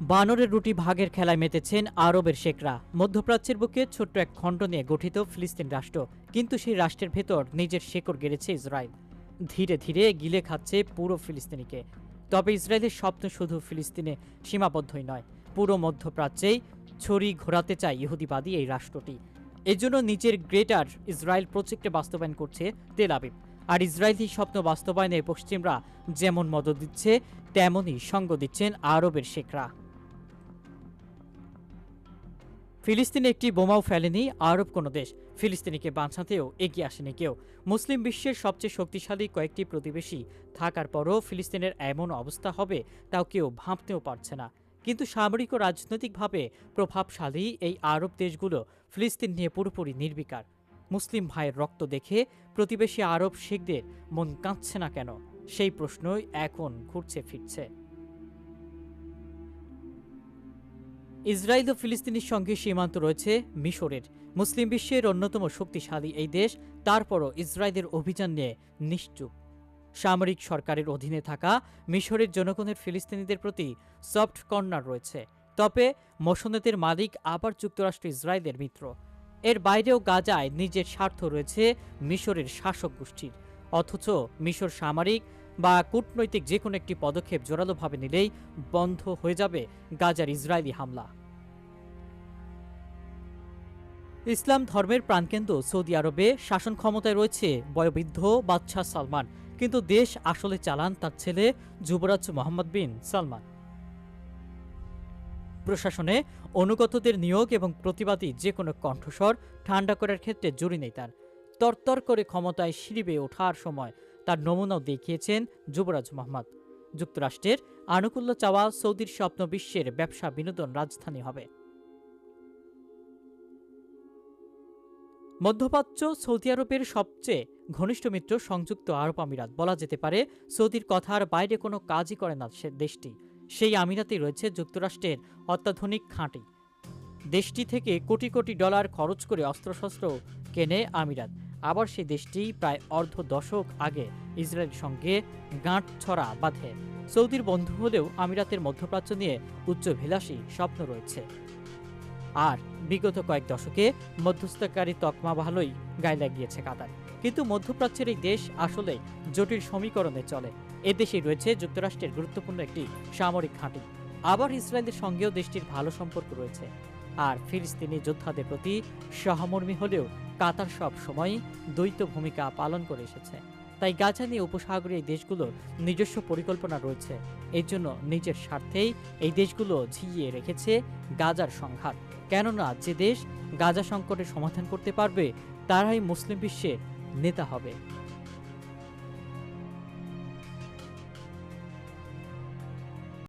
বানরের রুটি ভাগের খেলায় মেতেছেন আরবের শেখরা। মধ্যপ্রাচ্যের বুকে ছোট্ট এক খণ্ড নিয়ে গঠিত ফিলিস্তিন রাষ্ট্র। কিন্তু সেই রাষ্ট্রের ভেতর নিজের শেকড় গেড়েছে ইসরায়েল। ধীরে ধীরে গিলে খাচ্ছে পুরো ফিলিস্তিনিকে। তবে ইসরায়েলের স্বপ্ন শুধু ফিলিস্তিনে সীমাবদ্ধই নয়, পুরো মধ্যপ্রাচ্যেই ছড়ি ঘোরাতে চায় ইহুদিবাদী এই রাষ্ট্রটি। এজন্য নিজের গ্রেটার ইসরায়েল প্রজেক্টে বাস্তবায়ন করছে তেল আবিব। আর ইসরায়েলি স্বপ্ন বাস্তবায়নে পশ্চিমরা যেমন মদত দিচ্ছে, তেমনই সঙ্গ দিচ্ছেন আরবের শেখরা। ফিলিস্তিনে একটি বোমাও ফেলেনি আরব কোনো দেশ। ফিলিস্তিনিকে বাঁচাতেও এগিয়ে আসেনি কেউ। মুসলিম বিশ্বের সবচেয়ে শক্তিশালী কয়েকটি প্রতিবেশী থাকার পরও ফিলিস্তিনের এমন অবস্থা হবে তাও কেউ ভাবতেও পারছে না। কিন্তু সামরিক ও রাজনৈতিকভাবে প্রভাবশালী এই আরব দেশগুলো ফিলিস্তিন নিয়ে পুরোপুরি নির্বিকার। মুসলিম ভাইয়ের রক্ত দেখে প্রতিবেশী আরব শেখদের মন কাঁদছে না কেন? সেই প্রশ্নই এখন ঘুরছে ফিরছে। ইসরায়েল ও ফিলিস্তিনের সঙ্গে সীমান্ত রয়েছে মিশরের। মুসলিম বিশ্বের অন্যতম শক্তিশালী এই দেশ, তারপরও ইসরায়েলের অভিযান নিয়ে নিশ্চুপ। সামরিক সরকারের অধীনে থাকা মিশরের জনগণের ফিলিস্তিনিদের প্রতি সফট কর্নার রয়েছে। তবে মোশনেতের মালিক আবার যুক্তরাষ্ট্র ইসরায়েলের মিত্র। এর বাইরেও গাজায় নিজের স্বার্থ রয়েছে মিশরের শাসক গোষ্ঠীর অথচ মিশর সামরিক বা কূটনৈতিক যে কোনো একটি পদক্ষেপ জোরালোভাবে নিলেই বন্ধ হয়ে যাবে গাজার ইসরায়েলি হামলা। ইসলাম ধর্মের প্রাণকেন্দ্র সৌদি আরবে শাসন ক্ষমতায় রয়েছে বয়োবৃদ্ধ বাদশাহ সালমান, কিন্তু দেশ আসলে চালান তার ছেলে যুবরাজ মোহাম্মদ বিন সালমান। প্রশাসনে অনুগতদের নিয়োগ এবং প্রতিবাদী যে কোনো কণ্ঠস্বর ঠান্ডা করার ক্ষেত্রে জুড়ি নেই তার। তরতর করে ক্ষমতায় সিঁড়িবে ওঠার সময় তার নমুনাও দেখিয়েছেন যুবরাজ মোহাম্মদ। যুক্তরাষ্ট্রের আনুকূল্য চাওয়া সৌদির স্বপ্ন বিশ্বের ব্যবসা বিনোদন রাজধানী হবে। মধ্যপ্রাচ্য, সৌদি আরবের সবচেয়ে ঘনিষ্ঠ মিত্র সংযুক্ত আরব আমিরাত। বলা যেতে পারে, সৌদির কথার বাইরে কোনো কাজই করে না সে দেশটি। সেই আমিরাতেই রয়েছে যুক্তরাষ্ট্রের অত্যাধুনিক খাঁটি। দেশটি থেকে কোটি কোটি ডলার খরচ করে অস্ত্রশস্ত্র কেনে আমিরাত। আবার সেই দেশটি প্রায় অর্ধ দশক আগে ইসরায়েলের সঙ্গে গাঁট ছড়া বাঁধে। সৌদির বন্ধু হলেও আমিরাতের মধ্যপ্রাচ্য নিয়ে উচ্চভিলাষী স্বপ্ন রয়েছে। আর বিগত কয়েক দশকে মধ্যস্থকারী তকমা ভালোই গায়ে লাগিয়েছে কাতার। কিন্তু মধ্যপ্রাচ্যের এই দেশ আসলে জটিল সমীকরণে চলে। এদেশেই রয়েছে যুক্তরাষ্ট্রের গুরুত্বপূর্ণ একটি সামরিক ঘাঁটি। আবার ইসরায়েলের সঙ্গেও দেশটির ভালো সম্পর্ক রয়েছে। আর ফিলিস্তিনি যোদ্ধাদের প্রতি সহমর্মী হলেও কাতার সব সময় দ্বৈত ভূমিকা পালন করে এসেছে। তাই গাজা নিয়ে উপসাগরীয় দেশগুলোর নিজস্ব পরিকল্পনা রয়েছে। এর জন্য নিজের স্বার্থেই এই দেশগুলো ঝিয়ে রেখেছে গাজার সংঘাত। কেননা যে দেশ গাজা সংকটের সমাধান করতে পারবে, তারাই মুসলিম বিশ্বের নেতা হবে।